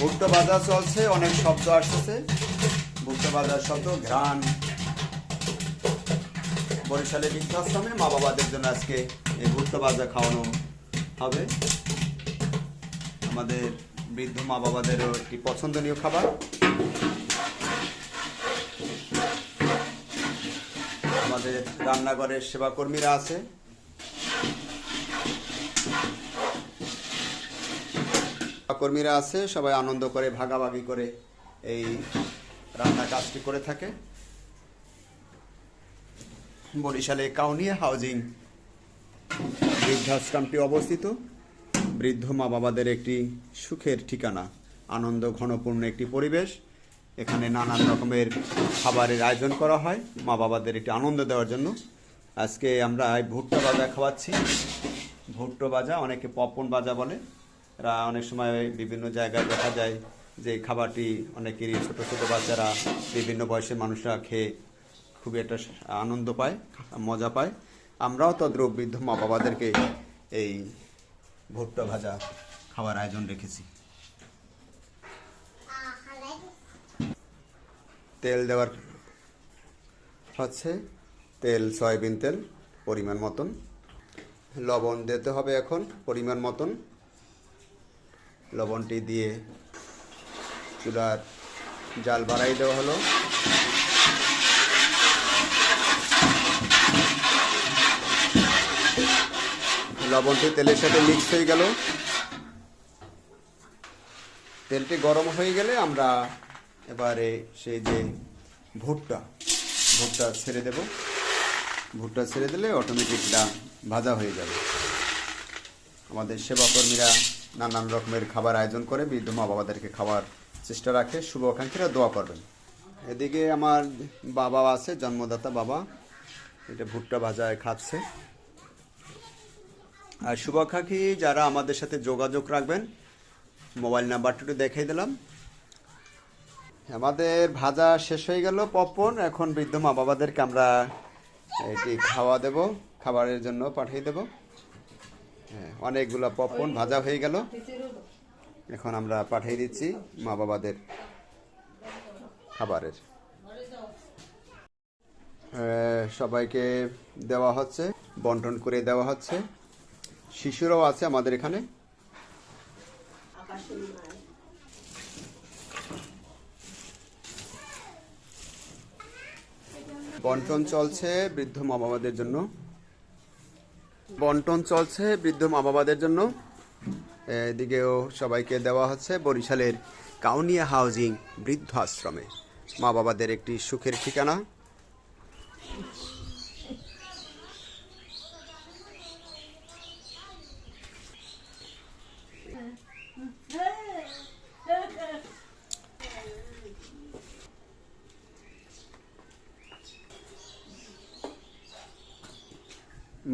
ভুট্টা ভাজা চলছে, অনেক শব্দ আসতেছে ভুট্টা ভাজার শব্দ, ঘ্রাণ। বরিশালে বৃদ্ধাশ্রমে মা বাবাদের জন্য আজকে এই ভুট্টা ভাজা খাওয়ানো হবে। আমাদের বৃদ্ধ মা বাবাদেরও একটি পছন্দনীয় খাবার। আমাদের রান্নাঘরের সেবাকর্মীরা আছে। কর্মীরা আছে, সবাই আনন্দ করে, ভাগাভাগি করে এই রান্না কাজটি করে থাকে। বরিশালে কাউনিয়া হাউজিং বৃদ্ধাশ্রমটি অবস্থিত। বৃদ্ধ মা বাবাদের একটি সুখের ঠিকানা, আনন্দ ঘনপূর্ণ একটি পরিবেশ। এখানে নানান রকমের খাবারের আয়োজন করা হয়, মা বাবাদের একটি আনন্দ দেওয়ার জন্য। আজকে আমরা ভুট্টা ভাজা খাওয়াচ্ছি। ভুট্টো ভাজা অনেকে পপন ভাজা বলে। এরা অনেক সময় বিভিন্ন জায়গায় দেখা যায় যে খাবারটি অনেকেরই ছোটো ছোটো বাচ্চারা বিভিন্ন বয়সের মানুষরা খেয়ে খুবই একটা আনন্দ পায়, মজা পায়। আমরাও তদ্রুপ বৃদ্ধ মা বাবাদেরকে এই ভুট্টা ভাজা খাওয়ার আয়োজন রেখেছি। তেল দেওয়ার হচ্ছে তেল, সয়াবিন তেল, পরিমাণ মতন। লবণ দিতে হবে এখন, পরিমাণ মতন। লবণটি দিয়ে চুলার জাল বাড়াই দেওয়া হলো। লবণটি তেলের সাথে মিক্স হয়ে গেল। তেলটি গরম হয়ে গেলে আমরা এবারে সেই যে ভুট্টা ভুট্টা ছেড়ে দেব। ভুট্টা ছেড়ে দিলে অটোমেটিকটা ভাজা হয়ে যাবে। আমাদের সেবাকর্মীরা নানান রকমের খাবার আয়োজন করে, বৃদ্ধ মা বাবাদেরকে খাওয়ার চেষ্টা রাখে শুভাকাঙ্ক্ষীরা দোয়া করবেন। এদিকে আমার বাবা আছে, জন্মদাতা বাবা। এটা ভুট্টা ভাজায় খাচ্ছে। আর শুভাকাঙ্ক্ষী যারা আমাদের সাথে যোগাযোগ রাখবেন, মোবাইল নাম্বারটা একটু দেখাই দিলাম। আমাদের ভাজা শেষ হয়ে গেল পপন এখন বৃদ্ধ মা বাবাদেরকে আমরা এটি খাওয়া দেব, খাবারের জন্য পাঠিয়ে দেব। হ্যাঁ অনেকগুলো পপন ভাজা হয়ে গেল। এখন আমরা পাঠিয়ে দিচ্ছি মা বাবাদের খাবারের। সবাইকে দেওয়া হচ্ছে, বন্টন করে দেওয়া হচ্ছে। শিশুরাও আছে আমাদের এখানে। বন্টন চলছে বৃদ্ধ মা বাবাদের জন্য। বন্টন চলছে বৃদ্ধ মা বাবাদের জন্য। এদিকেও সবাইকে দেওয়া হচ্ছে বরিশালের কাউনিয়া হাউজিং বৃদ্ধ আশ্রমে। মা বাবাদের একটি সুখের ঠিকানা।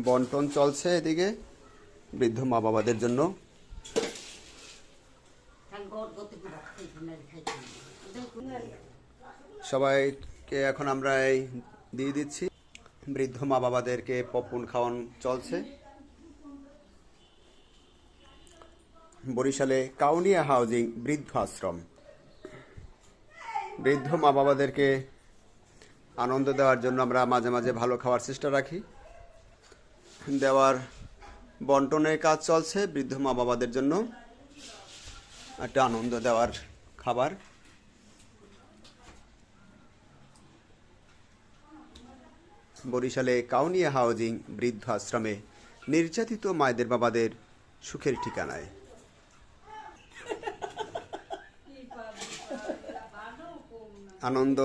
বন্টন চলছে এদিকে, বৃদ্ধ মা বাবাদের জন্য। সবাইকে এখন আমরা এই দিয়ে দিচ্ছি। বৃদ্ধ মা বাবাদেরকে পপুন খাওয়ান চলছে। বরিশালে কাউনিয়া হাউজিং বৃদ্ধ আশ্রম। বৃদ্ধ মা বাবাদেরকে আনন্দ দেওয়ার জন্য আমরা মাঝে মাঝে ভালো খাওয়ার চেষ্টা রাখি। দেওয়ার বন্টনের কাজ চলছে বৃদ্ধ মা বাবাদের জন্য। একটা আনন্দ দেওয়ার খাবার। বরিশালে কাউনিয়া হাউজিং বৃদ্ধ আশ্রমে নির্যাতিত মায়েদের বাবাদের সুখের ঠিকানায়। আনন্দ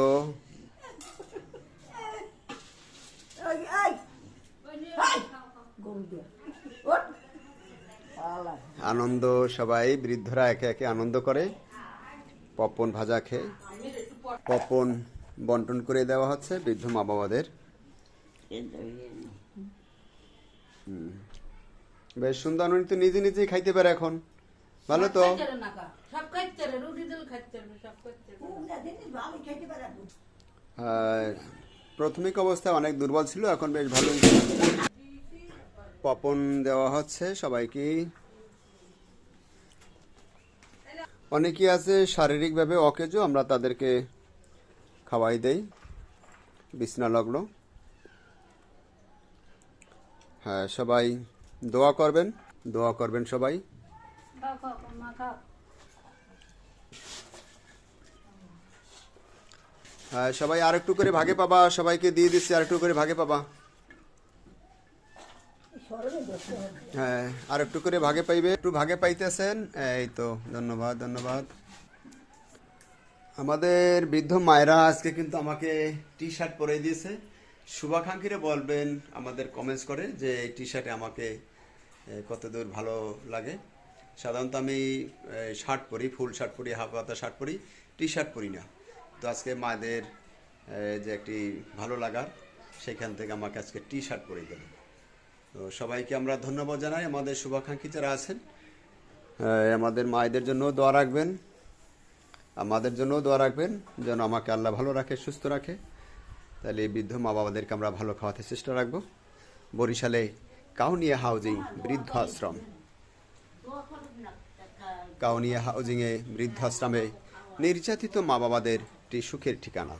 আনন্দ সবাই বৃদ্ধরা একে একে আনন্দ করে। পপন ভাজা খেয়ে। পপন বন্টন করে দেওয়া হচ্ছে বৃদ্ধ মা বাবাদের বেশ সুন্দর উনি তো নিজে নিজেই খাইতে পারে এখন। ভালো তো। সব খাইতে রে রুটি দিল খাইতে রে সব খাইতে রে আমি খেতে পারি আর প্রাথমিক অবস্থায় অনেক দুর্বল ছিল এখন বেশ ভালোই। পপন দেওয়া হচ্ছে, সবাইকে। অনেকেই আছে শারীরিকভাবে অকেজো, আমরা তাদেরকে খাওয়াই দেই। বিছনা লগ্ন। হ্যাঁ সবাই দোয়া করবেন। দোয়া করবেন সবাই। হ্যাঁ সবাই আর একটু করে ভাগে পাবা, সবাইকে দিয়ে দিচ্ছি আর একটু করে ভাগে পাবা। হ্যাঁ আর একটু করে ভাগে পাইবে, একটু ভাগে পাইতেছেন? এই তো, ধন্যবাদ ধন্যবাদ। আমাদের বৃদ্ধ মায়েরা আজকে কিন্তু আমাকে টি শার্ট পরে দিয়েছে। শুভাকাঙ্ক্ষীরা বলবেন, আমাদের কমেন্টস করে যে এই টি শার্টে আমাকে কতদূর ভালো লাগে। সাধারণত আমি শার্ট পরি, ফুল শার্ট পরি, হাফ হাতা শার্ট পরি টি শার্ট পরি না। তো আজকে মায়েদের যে একটি ভালো লাগার, সেখান থেকে আমাকে আজকে টি শার্ট পরে দিল তো সবাইকে আমরা ধন্যবাদ জানাই। আমাদের শুভাকাঙ্ক্ষী যারা আছেন আমাদের মায়েদের জন্য দোয়া রাখবেন। আমাদের জন্য দোয়া রাখবেন যেন আমাকে আল্লাহ ভালো রাখে, সুস্থ রাখে। তাহলে এই বৃদ্ধ মা বাবাদেরকে আমরা ভালো খাওয়াতে চেষ্টা রাখব। বরিশালে কাউনিয়া হাউজিং বৃদ্ধ আশ্রম কাউনিয়া হাউজিংয়ে বৃদ্ধাশ্রমে নির্যাতিত মা বাবাদের একটি সুখের ঠিকানা।